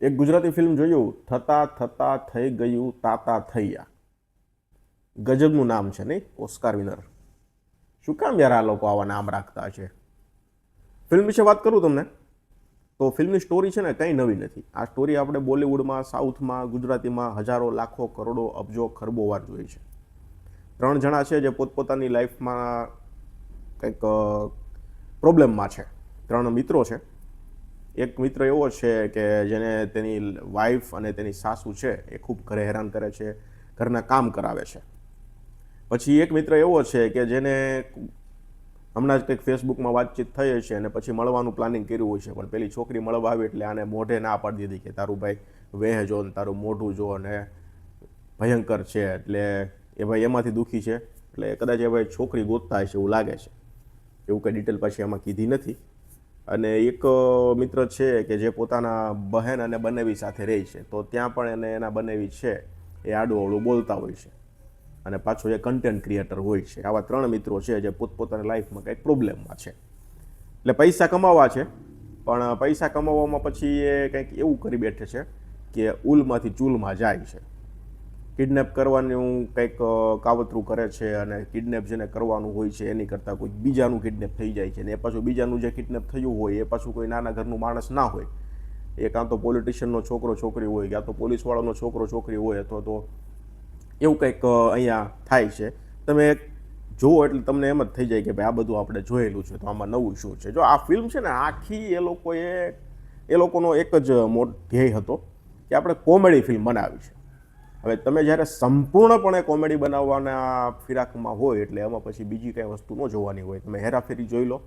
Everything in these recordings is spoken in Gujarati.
એક ગુજરાતી ફિલ્મ જોયું, થતા થતા થઈ ગયું તાતા થયા. ગજબનું નામ છે નહીં? Oscar winner. શું કામ યાર આ લોકો આવા નામ રાખતા છે? ફિલ્મ વિશે વાત કરું તમને? તો ફિલ્મની સ્ટોરી છે ને કંઈ નવી નથી. આ સ્ટોરી આપણે બોલિવૂડમાં, સાઉથમાં, ગુજરાતીમાં હજારો, લાખો, કરોડો, અબજો, ખરબો વાર જોઈ છે. ત્રણ જણા છે જે પોતપોતાની લાઈફમાં કંઈક પ્રોબ્લેમમાં છે. ત્રણ મિત્રો છે. એક મિત્ર એવો છે કે જેને તેની વાઈફ અને તેની સાસુ છે, એ ખૂબ ઘરે હેરાન કરે છે, ઘરના કામ કરાવે છે. પછી એક મિત્ર એવો છે કે જેને હમણાં જ કંઈક ફેસબુકમાં વાતચીત થઈ છે અને પછી મળવાનું પ્લાનિંગ કર્યું હોય છે, પણ પેલી છોકરી મળવા આવી એટલે આને મોઢે ના પાડી દીધી કે તારું ભાઈ વેહ જો ને તારું મોઢું જો અને ભયંકર છે એટલે એ ભાઈ એમાંથી દુઃખી છે. એટલે કદાચ એ ભાઈ છોકરી ગોતતા હશે એવું લાગે છે. એવું કંઈ ડિટેલ પાછી એમાં કીધી નથી. અને એક મિત્ર છે કે જે પોતાના બહેન અને બનેવી સાથે રહે છે, તો ત્યાં પણ એને એના બનેવી છે, એ આડું બોલતા હોય છે. અને પાછો એ કન્ટેન્ટ ક્રિએટર હોય છે. આવા ત્રણ મિત્રો છે જે પોતપોતાની લાઈફમાં કંઈક પ્રોબ્લેમમાં છે. એટલે પૈસા કમાવા છે, પણ પૈસા કમાવામાં પછી એ કંઈક એવું કરી બેઠે છે કે ઉલમાંથી ચૂલમાં જાય છે. કિડનેપ કરવાનું કંઈક કાવતરું કરે છે અને કિડનેપ જેને કરવાનું હોય છે, એની કરતાં કોઈ બીજાનું કિડનેપ થઈ જાય છે અને એ પાછું બીજાનું જે કિડનેપ થયું હોય, એ પાછું કોઈ નાના ઘરનું માણસ ના હોય. એ કાં તો પોલિટિશિયનનો છોકરો છોકરી હોય કાં તો પોલીસવાળાનો છોકરો છોકરી હોય અથવા તો એવું કંઈક અહીંયા થાય છે. તમે જુઓ એટલે તમને એમ જ થઈ જાય કે ભાઈ આ બધું આપણે જોયેલું છે, તો આમાં નવું શું છે? જો આ ફિલ્મ છે ને આખી એ લોકોએ, એ લોકોનો એક જ મોટ ધ્યેય હતો કે આપણે કોમેડી ફિલ્મ બનાવી છે. હવે તમે જ્યારે સંપૂર્ણપણે કોમેડી બનાવવાના ફિરાકમાં હોય એટલે એમાં પછી બીજી કંઈ વસ્તુ ન જોવાની હોય. તમે હેરાફેરી જોઈ લો,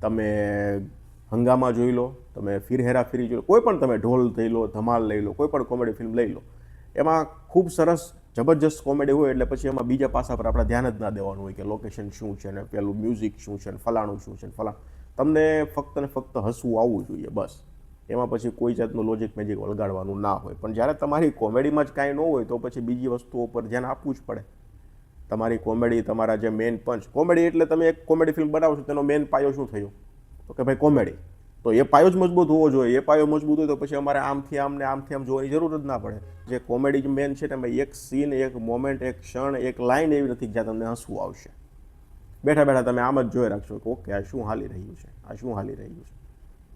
તમે હંગામા જોઈ લો, તમે ફિર હેરાફેરી જોઈ લો, કોઈ પણ તમે ઢોલ લઈ લો, ધમાલ લઈ લો, કોઈ પણ કોમેડી ફિલ્મ લઈ લો, એમાં ખૂબ સરસ જબરજસ્ત કોમેડી હોય એટલે પછી એમાં બીજા પાસા પર આપણે ધ્યાન જ ના દેવાનું હોય કે લોકેશન શું છે ને, પેલું મ્યુઝિક શું છે ને, ફલાણું શું છે ને, ફલાણ. તમને ફક્ત ને ફક્ત હસવું આવવું જોઈએ, બસ. એમાં પછી કોઈ જાતનું લોજિક મેજિક વળગાડવાનું ના હોય. પણ જ્યારે તમારી કોમેડીમાં જ કાંઈ ન હોય, તો પછી બીજી વસ્તુઓ પર ધ્યાન આપવું જ પડે. તમારી કોમેડી તમારા જે મેઇન પંચ કોમેડી એટલે તમે એક કોમેડી ફિલ્મ બનાવો છો, તેનો મેઇન પાયો શું થયો? તો કે ભાઈ કોમેડી તો એ પાયો જ મજબૂત હોવો જોઈએ. એ પાયો મજબૂત હોય તો પછી અમારે આમથી આમ ને આમથી આમ જોવાની જરૂર જ ના પડે. જે કોમેડી મેન છે, તેમાં એક સીન એક મોમેન્ટ એક ક્ષણ, એક લાઇન એવી નથી જ્યાં તમને હસવું આવશે. બેઠા બેઠા તમે આમ જ જોઈ રાખશો કે, ઓકે, આ શું હાલી રહ્યું છે? આ શું હાલી રહ્યું છે?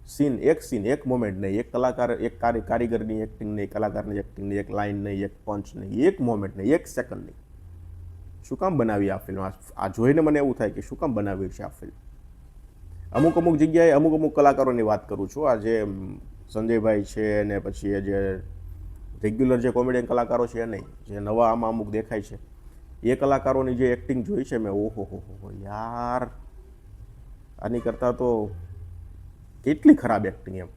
સીન, એક સીન, એક મોમેન્ટ નહીં, એક કલાકાર, એક કારી, કારીગરની એક્ટિંગ નહીં, કલાકારની એક્ટિંગ નહીં, એક લાઇન નહીં, એક પંચ નહીં, એક મોમેન્ટ નહીં, એક સેકન્ડ નહીં. શું કામ બનાવી આ ફિલ્મ આ જોઈને મને એવું થાય કે શું કામ બનાવી છે આ ફિલ્મ અમુક અમુક જગ્યાએ અમુક અમુક કલાકારોની વાત કરું છું. આ જે સંજયભાઈ છે ને પછી એ જે રેગ્યુલર જે કોમેડિયન કલાકારો છે નહીં, જે નવા આમાં અમુક દેખાય છે, એ કલાકારોની જે એક્ટિંગ જોઈ છે મેં, ઓહો હો હો, યાર! આની કરતાં તો કેટલી ખરાબ એક્ટિંગ એમ.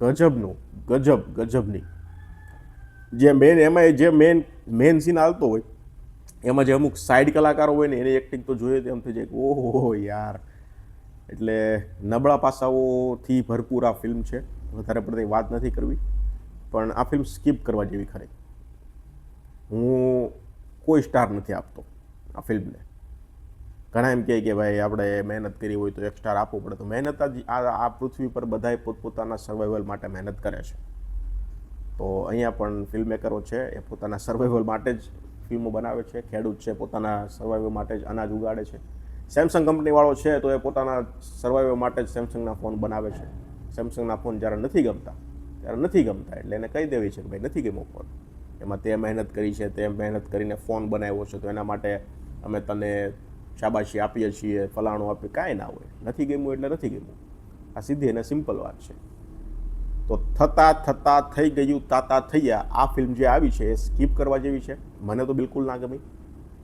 ગજબનું, ગજબ, ગજબની. જે મેન એમાં જે મેન મેન સીન આવતો હોય, એમાં જે અમુક સાઈડ કલાકારો હોય ને, એની એક્ટિંગ તો જોઈએ એમ થઈ જાય કે, ઓહો, યાર. એટલે નબળા પાસાઓથી ભરપૂર આ ફિલ્મ છે. વધારે પડતી વાત નથી કરવી. પણ આ ફિલ્મ સ્કીપ કરવા જેવી ખરી. હું કોઈ સ્ટાર નથી આપતો આ ફિલ્મને ઘણા એમ કહે કે ભાઈ આપણે મહેનત કરી હોય તો એક સ્ટાર આપવું પડે. તો મહેનત જ આ પૃથ્વી પર બધાએ પોતપોતાના સર્વાઈવલ માટે મહેનત કરે છે. તો અહીંયા પણ ફિલ્મ મેકરો છે, એ પોતાના સર્વાઈવલ માટે જ ફિલ્મો બનાવે છે, ખેડૂત છે, પોતાના સર્વાઈવલ માટે જ અનાજ ઉગાડે છે. સેમસંગ કંપનીવાળો છે તો એ પોતાના સર્વાઈવલ માટે જ સેમસંગના ફોન બનાવે છે. સેમસંગના ફોન જ્યારે નથી ગમતા, ત્યારે નથી ગમતા. એટલે એને કહી દેવી છે કે ભાઈ નથી ગમો ફોન એમાં તે મહેનત કરી છે, તે મહેનત કરીને ફોન બનાવ્યો છે. તો એના માટે અમે તને શાબાશી આપીએ છીએ, ફલાણું આપીએ કાંઈ ના હોય. નથી ગમ્યું એટલે નથી ગમ્યું. આ સીધી અને સિમ્પલ વાત છે. તો થતાં થતાં થઈ ગયું, તાતા થયા, આ ફિલ્મ જે આવી છે એ સ્કીપ કરવા જેવી છે? મને તો બિલકુલ ના ગમી.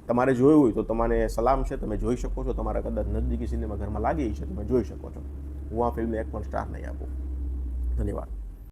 તમારે જોયું હોય તો તમારે સલામ છે, તમે જોઈ શકો છો. તમારા કદાચ નજદીકી સિનેમા ઘરમાં લાગી છે, તમે જોઈ શકો છો. હું આ ફિલ્મને એક પણ સ્ટાર નહીં આપું. ધન્યવાદ.